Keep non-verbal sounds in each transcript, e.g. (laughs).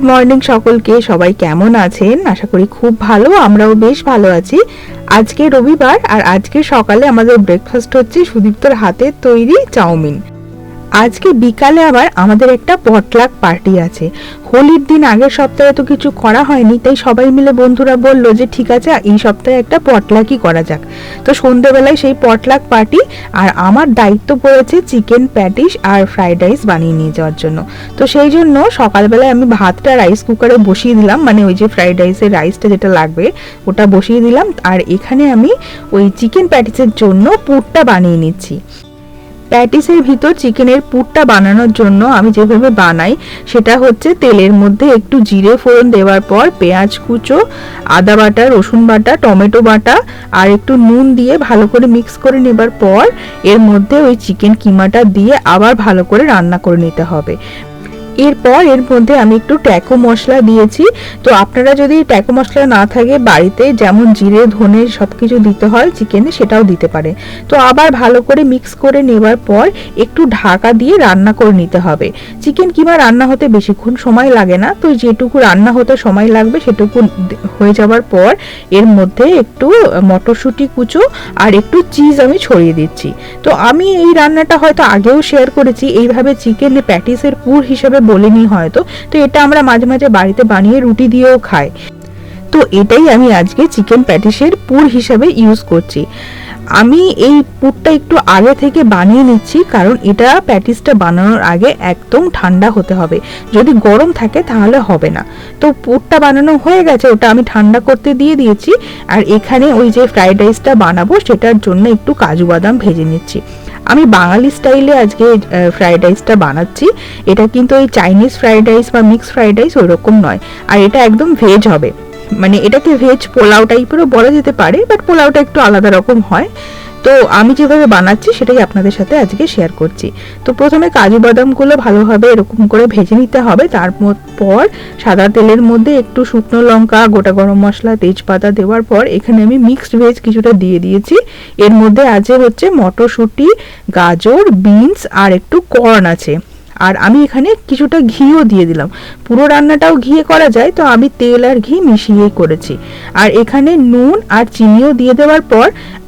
Good morning সকলকে, সবাই কেমন আছেন? আশা করি খুব ভালো, আমরাও বেশ ভালো আছি। আজকে রবিবার আর আজকে সকালে আমাদের ব্রেকফাস্ট হচ্ছে সুদীপ্তর হাতের তৈরি চাউমিন। আজকে বিকালে আবার আমাদের একটা পটলাক পার্টি আছে। হোলির দিন আগের সপ্তাহে তো কিছু করা হয়নি, তাই সবাই মিলে বন্ধুরা বলল যে ঠিক আছে, এই সপ্তাহে একটা পটলাকই করা যাক। তো সন্ধেবেলায় সেই পটলাক পার্টি আর আমার দায়িত্ব পড়েছে চিকেন প্যাটিস আর ফ্রাইড রাইস বানিয়ে নিয়ে যাওয়ার জন্য। তো সেই জন্য সকালবেলায় আমি ভাতটা রাইস কুকারে বসিয়ে দিলাম মানে ওই যে ফ্রাইড রাইসের রাইসটা যেটা লাগবে, ওটা বসিয়ে দিলাম। আর এখানে আমি ওই চিকেন প্যাটিসের জন্য পুরটা বানিয়ে নিচ্ছি। প্যাটিসের ভিতর চিকেনের পুরটা বানানোর জন্য আমি যেভাবে বানাই, সেটা হচ্ছে তেলের মধ্যে একটু জিরে ফোড়ন দেওয়ার পর পেঁয়াজ কুচো, আদা বাটা, রসুন বাটা, টমেটো বাটা আর একটু নুন দিয়ে ভালো করে মিক্স করে নেবার পর এর মধ্যে ওই চিকেন কিমাটা দিয়ে আবার ভালো করে রান্না করে নিতে হবে। এরপর এর মধ্যে আমি একটু ট্যাকো মশলা দিয়েছি। তো আপনারা যদি ট্যাকো মশলা না থাকে, বাড়িতে যেমন জিরে, ধনে সব কিছু দিতে হয় চিকেনে সেটাও দিতে পারে। তো আবার ভালো করে মিক্স করে নেবার পর একটু ঢাকা দিয়ে রান্না করে নিতে হবে। চিকেন কিমা রান্না হতে বেশিক্ষণ সময় লাগে না, তো যেটুকু রান্না হতে সময় লাগবে সেটুকু হয়ে যাওয়ার পর এর মধ্যে একটু মটরশুঁটি কুচো আর একটু চিজ আমি ছড়িয়ে দিচ্ছি। তো আমি এই রান্নাটা হয়তো আগেও শেয়ার করেছি, এইভাবে চিকেন প্যাটিসের পুর হিসেবে বলিনি হয়তো। তো এটা আমরা মাঝে মাঝে বাড়িতে বানিয়ে রুটি দিয়েও খাই। তো এটাই আমি আজকে চিকেন প্যাটিসের পুর হিসাবে ইউজ করছি। আমি এই পুরটা একটু আগে থেকে বানিয়ে নিচ্ছি, কারণ এটা প্যাটিসটা বানানোর আগে একদম ঠান্ডা হতে হবে। যদি গরম থাকে তাহলে হবে না। তো পুরটা বানানো হয়ে গেছে, ওটা আমি ঠান্ডা করতে দিয়ে দিয়েছি। আর এখানে ওই যে ফ্রাইড রাইসটা বানাবো, সেটার জন্য একটু কাজু বাদাম ভেজে নিচ্ছি। আমি বাঙালি স্টাইলে আজকে ফ্রাইড রাইসটা বানাচ্ছি। এটা কিন্তু ওই চাইনিজ ফ্রাইড রাইস বা মিক্স ফ্রাইড রাইস ওরকম নয়। আর এটা একদম ভেজ হবে। মানে এটাকে ভেজ পোলাও টাইপেরও বলা যেতে পারে বাট পোলাওটা একটু আলাদা রকম হয়। তো আমি যেভাবে বানাচ্ছি, সেটাই আপনাদের সাথে আজকে শেয়ার করছি। তো প্রথমে কাজু বাদামগুলো ভালোভাবে এরকম করে ভেজে নিতে হবে। তারপর সাদা তেলের মধ্যে একটু শুকনো লঙ্কা, গোটা গরম মশলা, তেজপাতা দেওয়ার পর এখানে আমি মিক্সড ভেজ কিছুটা দিয়ে দিয়েছি। এর মধ্যে আছে হচ্ছে মটরশুঁটি, গাজর বিনস আর একটু কর্ন আছে। আর আমি এখানে কিছুটা ঘিও দিয়ে দিলাম। পুরো রান্নাটাও ঘিয়ে করা যায়, তো আমি তেল আর ঘি মিশিয়েই করেছি। আর এখানে নুন আর চিনিও দিয়ে দেওয়ার পর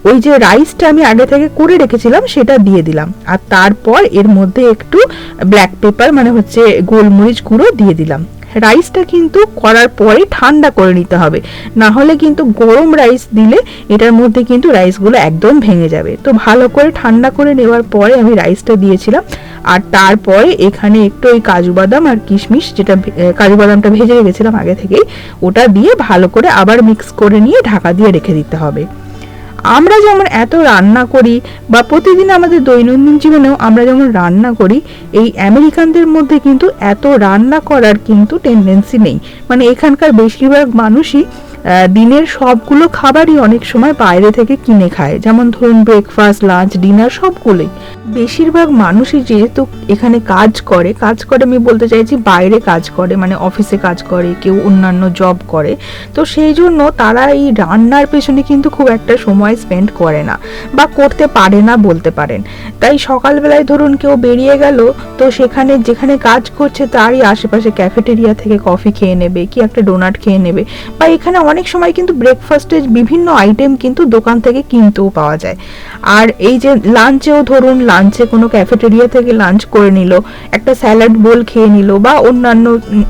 ওই যে রাইসটা আমি আগে থেকে করে রেখেছিলাম, সেটা দিয়ে দিলাম। আর তারপর এর মধ্যে একটু ব্ল্যাক পেপার মানে হচ্ছে গোলমরিচ গুঁড়ো দিয়ে দিলাম। রাইসটা কিন্তু করার পরে ঠান্ডা করে নিতে হবে। না হলে কিন্তু গরম রাইস দিলে এটার মধ্যে কিন্তু রাইসগুলো একদম ভেঙে যাবে। তো ভালো করে ঠান্ডা করে নেওয়ার পরে আমি রাইসটা দিয়েছিলাম। আর তারপরে এখানে একটু ওই কাজু বাদাম আর কিশমিশ যেটা কাজু বাদামটা ভেজে রেখেছিলাম আগে থেকেই, ওটা দিয়ে ভালো করে আবার মিক্স করে নিয়ে ঢাকা দিয়ে রেখে দিতে হবে। আমরা যেমন এত রান্না করি বা প্রতিদিন আমাদের দৈনন্দিন জীবনেও আমরা যেমন রান্না করি, এই আমেরিকানদের মধ্যে কিন্তু এত রান্না করার কিন্তু টেন্ডেন্সি নেই। মানে এখানকার বেশিরভাগ মানুষই দিনের সবগুলো খাবারই অনেক সময় বাইরে থেকে কিনে খায়। যেমন ধরুন ব্রেকফাস্ট লাঞ্চ ডিনার সবগুলোই। বেশিরভাগ মানুষই যেহেতু এখানে কাজ করে কাজ করে আমি বলতে চাইছি বাইরে কাজ করে মানে অফিসে কাজ করে, কেউ অন্যান্য জব করে। তো সেই জন্য তারা এই রান্নার পেছনে কিন্তু খুব একটা সময় স্পেন্ড করে না বা করতে পারে না বলতে পারেন। তাই সকালবেলায় ধরুন কেউ বেরিয়ে গেল, তো সেখানে যেখানে কাজ করছে তারই আশেপাশে ক্যাফেটেরিয়া থেকে কফি খেয়ে নেবে, কি একটা ডোনাট খেয়ে নেবে বা এখানে অনেক সময় কিন্তু ব্রেকফাস্টের বিভিন্ন আইটেম কিন্তু দোকান থেকে কিনতেও পাওয়া যায়। আর এই যে লাঞ্চেও ধরুন লাঞ্চে কোনো ক্যাফেটেরিয়া থেকে লাঞ্চ করে নিল, একটা স্যালাড বোল খেয়ে নিল বা অন্যান্য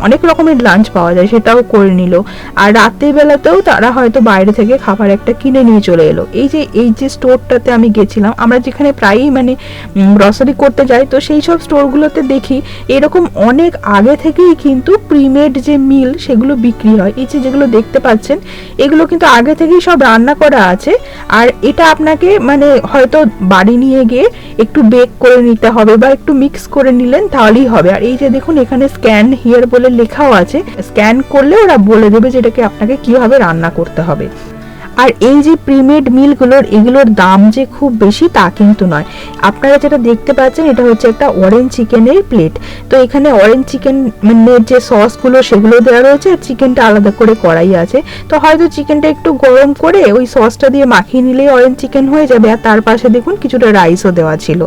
অনেক রকমের লাঞ্চ পাওয়া যায় সেটাও করে নিল। আর রাত্রিবেলাতেও তারা হয়তো বাইরে থেকে খাবার একটা কিনে নিয়ে চলে এলো। এই যে এই যে স্টোরটাতে আমি গেছিলাম, আমরা যেখানে প্রায়ই মানে গ্রসারি করতে যাই, তো সেই সব স্টোরগুলোতে দেখি এরকম অনেক আগে থেকেই কিন্তু প্রিমেড যে মিল সেগুলো বিক্রি হয়। এই যে যেগুলো দেখতে পাচ্ছেন এগুলো কিন্তু আগে থেকেই সব রান্না করা আছে। আর এটা আপনাকে মানে হয়তো বাড়ি নিয়ে গিয়ে একটু বেক করে নিতে হবে বা একটু মিক্স করে নিলেন তাহলেই হবে। আর এই যে দেখুন, এখানে স্ক্যান হিয়ার বলে লেখাও আছে। স্ক্যান করলে ওরা বলে দেবে যে এটাকে আপনাকে কীভাবে রান্না করতে হবে। আর এই যে প্রিমেড মিলগুলোর এগুলোর দাম যে খুব বেশি তা কিন্তু নয়। আপনারা যেটা দেখতে পাচ্ছেন, এটা হচ্ছে একটা অরেঞ্জ চিকেনের প্লেট তো এখানে অরেঞ্জ চিকেন মানে যে সসগুলো সেগুলো দেওয়া রয়েছে আর চিকেনটা আলাদা করে কড়াই আছে। তো হয়তো চিকেনটা একটু গরম করে ওই সসটা দিয়ে মাখিয়ে নিলেই অরেঞ্জ চিকেন হয়ে যাবে আর তার পাশে দেখুন কিছুটা রাইসও দেওয়া ছিল।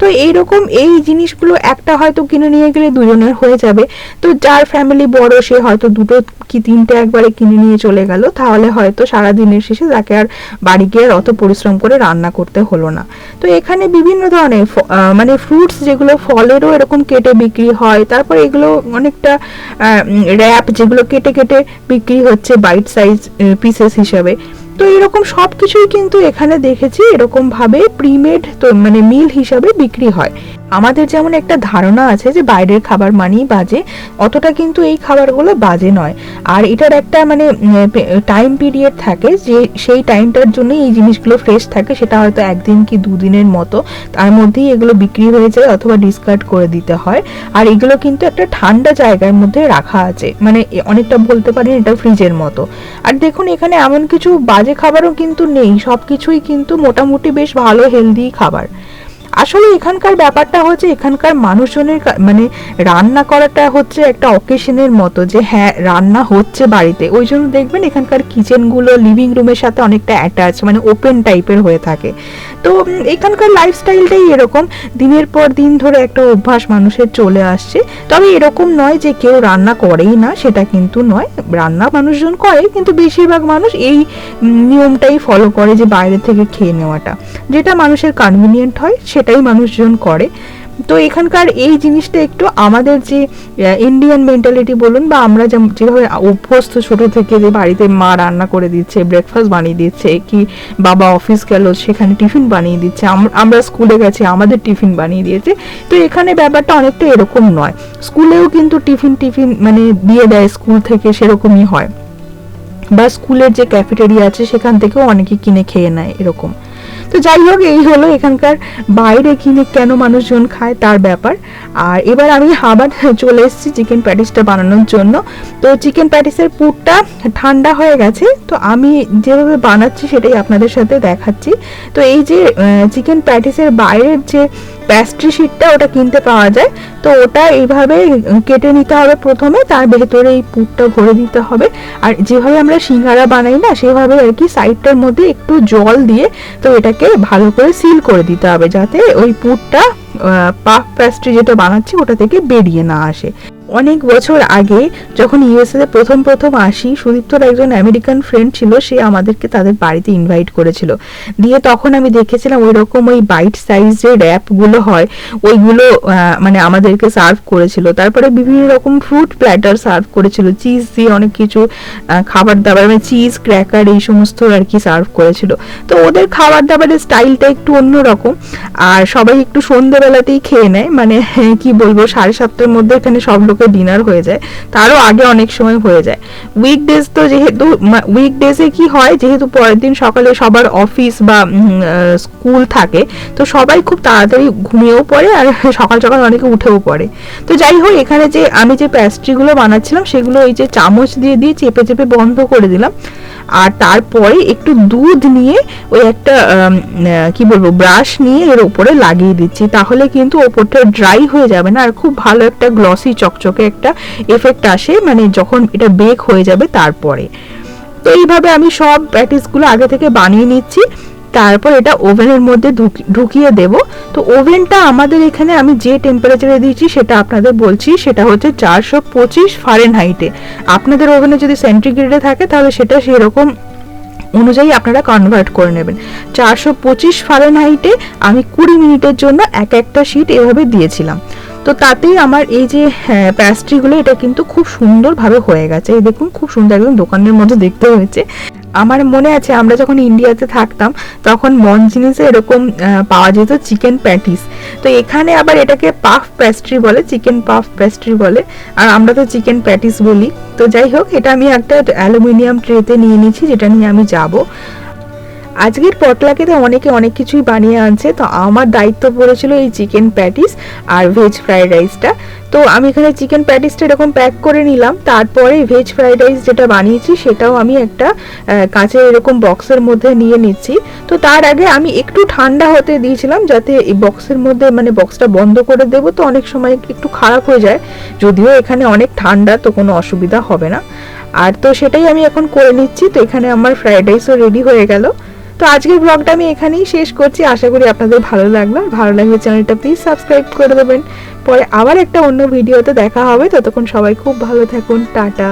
তো এইরকম এই জিনিসগুলো একটা হয়তো কিনে নিয়ে গেলে দুজনের হয়ে যাবে। তো যার ফ্যামিলি বড়, সে হয়তো দুটো কি তিনটে একবারে কিনে নিয়ে চলে গেল। তাহলে হয়তো সারা দিনের শেষে তাকে আর বাড়ি গিয়ে অত পরিশ্রম করে রান্না করতে হলো না। তো এখানে বিভিন্ন ধরনের মানে ফ্রুটস যেগুলো ফলেরও এরকম কেটে বিক্রি হয়, তারপর এগুলো অনেকটা র্যাপ যেগুলো কেটে কেটে বিক্রি হচ্ছে বাইট সাইজ পিসেস হিসাবে। তো এরকম সব কিছুই কিন্তু এখানে দেখেছি এরকম ভাবে প্রিমেড তো মানে মিল হিসাবে বিক্রি হয়। আমাদের যেমন একটা ধারণা আছে যে বাইরের খাবার মানেই বাজে, অতটা কিন্তু এই খাবারগুলো বাজে নয়। আর এটার একটা মানে টাইম পিরিয়ড থাকে যে সেই টাইমটার জন্য এই জিনিসগুলো ফ্রেশ থাকে, সেটা হয়তো একদিন কি দুদিনের মতো, তার মধ্যেই এগুলো বিক্রি হয়ে যায় অথবা ডিসকার্ড করে দিতে হয়। আর এগুলো কিন্তু একটা ঠান্ডা জায়গার মধ্যে রাখা আছে মানে অনেকটা বলতে পারেন এটা ফ্রিজের মতো। আর দেখুন এখানে এমন কিছু বাজে খাবারও কিন্তু নেই সব কিছুই কিন্তু মোটামুটি বেশ ভালো হেলদি খাবার। আসলে এখানকার ব্যাপারটা হচ্ছে এখানকার মানুষজনের মানে রান্না করাটা হচ্ছে একটা অকেশনের মতো যে হ্যাঁ রান্না হচ্ছে বাড়িতে। ওই জন্য দেখবেন এখানকার কিচেনগুলো লিভিং রুমের সাথে অনেকটা অ্যাটাচ মানে ওপেন টাইপের হয়ে থাকে। তো এখানকার লাইফস্টাইলটাই এরকম। দিনের পর দিন ধরে একটা অভ্যাস মানুষের চলে আসছে। তবে এরকম নয় যে কেউ রান্না করেই না, সেটা কিন্তু নয়। রান্না মানুষজন করে, কিন্তু বেশিরভাগ মানুষ এই নিয়মটাই ফলো করে যে বাইরে থেকে খেয়ে নেওয়াটা। যেটা মানুষের কনভিনিয়েন্ট হয় সেটাই মানুষজন করে। তো এখানকার এই জিনিসটা একটু আমাদের যে ইন্ডিয়ান মেন্টালিটি বলুন বা আমরা যেভাবে অভ্যস্ত ছোট থেকে যে বাড়িতে মা রান্না করে দিচ্ছে ব্রেকফাস্ট বানিয়ে দিচ্ছে, কি বাবা অফিস গেল, সেখানে টিফিন বানিয়ে দিচ্ছে আমরা স্কুলে গেছি, আমাদের টিফিন বানিয়ে দিয়েছে। তো এখানে ব্যাপারটা অনেকটা এরকম নয়। স্কুলেও কিন্তু টিফিন টিফিন মানে দিয়ে দেয় স্কুল থেকে সেরকমই হয়। বা স্কুলের যে ক্যাফেটেরিয়া আছে, সেখান থেকেও অনেকে কিনে খেয়ে নেয় এরকম। তো যাই হোক, এই হলো এখানকার বাইরে কিনে কেন মানুষজন খায় তার ব্যাপার। আর এবার আমি আবার চলে এসেছি চিকেন প্যাটিসটা বানানোর জন্য। তো চিকেন প্যাটিসের পুরটা ঠান্ডা হয়ে গেছে, তো আমি যেভাবে বানাচ্ছি সেটাই আপনাদের সাথে দেখাচ্ছি। তো এই যে চিকেন প্যাটিসের বাইরের যে প্যাস্ট্রি শিটটা ওটা কিনতে পাওয়া যায়। তো ওটা এইভাবে কেটে নিতে হবে প্রথমে, তার ভেতরে এই পুরটা ভরে দিতে হবে। আর যেভাবে আমরা সিঙ্গারা বানাই না, সেভাবে আর কি সাইডটার মধ্যে একটু জল দিয়ে তো এটাকে ভালো করে সিল করে দিতে হবে, যাতে ওই পুরটা পাফ প্যাস্ট্রি যেটা বানাচ্ছি, ওটা থেকে বেরিয়ে না আসে। অনেক বছর আগে যখন ইউএসএ প্রথম প্রথম আসি, সুদীপ্তর একজন আমেরিকান ফ্রেন্ড ছিল, সে আমাদেরকে তাদের বাড়িতে ইনভাইট করেছিল। দিয়ে তখন আমি দেখেছিলাম ওই রকম ওই বাইট সাইজ যে র্যাপগুলো হয়, ওইগুলো মানে আমাদেরকে সার্ভ করেছিল। তারপরে বিভিন্ন রকম ফ্রুট প্ল্যাটার সার্ভ করেছিল চিজ দিয়ে অনেক কিছু খাবার দাবার মানে চিজ ক্র্যাকার এই সমস্ত আর কি সার্ভ করেছিল। তো ওদের খাবার দাবারের স্টাইলটা একটু অন্যরকম আর সবাই একটু সন্ধ্যেবেলাতেই খেয়ে নেয় মানে কি বলব, সাড়ে সাতটার মধ্যে এখানে সব লোকের ডিনার হয়ে যায়, তারও আগে অনেক সময় হয়ে যায়। উইকডেজ তো যেহেতু উইকডেজে কি হয়, যেহেতু পরের দিন সকালে সবার অফিস বা স্কুল থাকে, তো সবাই খুব তাড়াতাড়ি ঘুমিয়েও পড়ে আর (laughs) সকাল সকাল অনেকে উঠেও পড়ে। তো যাই হোক, এখানে যে আমি যে প্যাস্ট্রিগুলো বানাচ্ছিলাম, সেগুলো ওই যে চামচ দিয়ে দিয়ে চেপে চেপে বন্ধ করে দিলাম। আর তারপরে একটু দুধ নিয়ে ওই একটা কি বলব ব্রাশ নিয়ে এর উপরে লাগিয়ে দিচ্ছি। তাহলে কিন্তু ওপরটা ড্রাই হয়ে যাবে না। আর খুব ভালো একটা গ্লসি চকচকে একটা এফেক্ট আসে। মানে যখন এটা বেক হয়ে যাবে তারপরে। তো এইভাবে আমি সব প্যাটিসগুলো আগে থেকে বানিয়ে নিচ্ছি। তারপর এটা ওভেনের মধ্যে ঢুকিয়ে দেব। তো ওভেনটা আমাদের এখানে আমি যে টেম্পারেচারে দিয়েছি সেটা আপনাদের বলছি, সেটা হচ্ছে চারশো পঁচিশ ফারেন হাইটে আপনাদের ওভেনে যদি সেন্টিগ্রেডে থাকে, তাহলে সেটা সেরকম অনুযায়ী আপনারা কনভার্ট করে নেবেন। চারশো পঁচিশ ফারেন হাইটে আমি কুড়ি মিনিটের জন্য এক একটা শিট এভাবে দিয়েছিলাম। তো তাতেই আমার এই যে প্যাস্ট্রিগুলো এটা কিন্তু খুব সুন্দরভাবে হয়ে গেছে। এই দেখুন, খুব সুন্দর একদম দোকানের মধ্যে দেখতে হয়েছে। আমার মনে আছে, আমরা যখন ইন্ডিয়াতে থাকতাম, তখন মন জিনিসে এরকম পাওয়া যেত চিকেন প্যাটিস তো এখানে আবার এটাকে পাফ প্যাস্ট্রি বলে চিকেন পাফ প্যাস্ট্রি বলে। আর আমরা তো চিকেন প্যাটিস বলি। তো যাই হোক, এটা আমি একটা অ্যালুমিনিয়াম ট্রেতে নিয়ে নিয়েছি যেটা নিয়ে আমি যাব। আজকের পটলাকেতে অনেকে অনেক কিছুই বানিয়ে আনছে। তো আমার দায়িত্ব পড়েছিল এই চিকেন প্যাটিস আর ভেজ ফ্রাইড রাইসটা তো আমি এখানে চিকেন প্যাটিসটা এরকম প্যাক করে নিলাম। তারপরে ভেজ ফ্রাইড রাইস যেটা বানিয়েছি, সেটাও আমি একটা কাঁচের এরকম বক্সের মধ্যে নিয়ে নিচ্ছি। তো তার আগে আমি একটু ঠান্ডা হতে দিয়েছিলাম যাতে এই বক্সের মধ্যে মানে বক্সটা বন্ধ করে দেবো। তো অনেক সময় একটু খারাপ হয়ে যায়। যদিও এখানে অনেক ঠান্ডা, তো কোনো অসুবিধা হবে না। আর তো সেটাই আমি এখন করে নিচ্ছি। তো এখানে আমার ফ্রাইড রাইসও রেডি হয়ে গেল। তো আজকের ব্লগটা আমি এখানেই শেষ করছি। আশা করি আপনাদের ভালো লাগল। ভালো লাগলে চ্যানেলটা প্লিজ সাবস্ক্রাইব করে দেবেন। পরে আবার একটা অন্য ভিডিওতে দেখা হবে। ততক্ষণ সবাই খুব ভালো থাকুন। টাটা।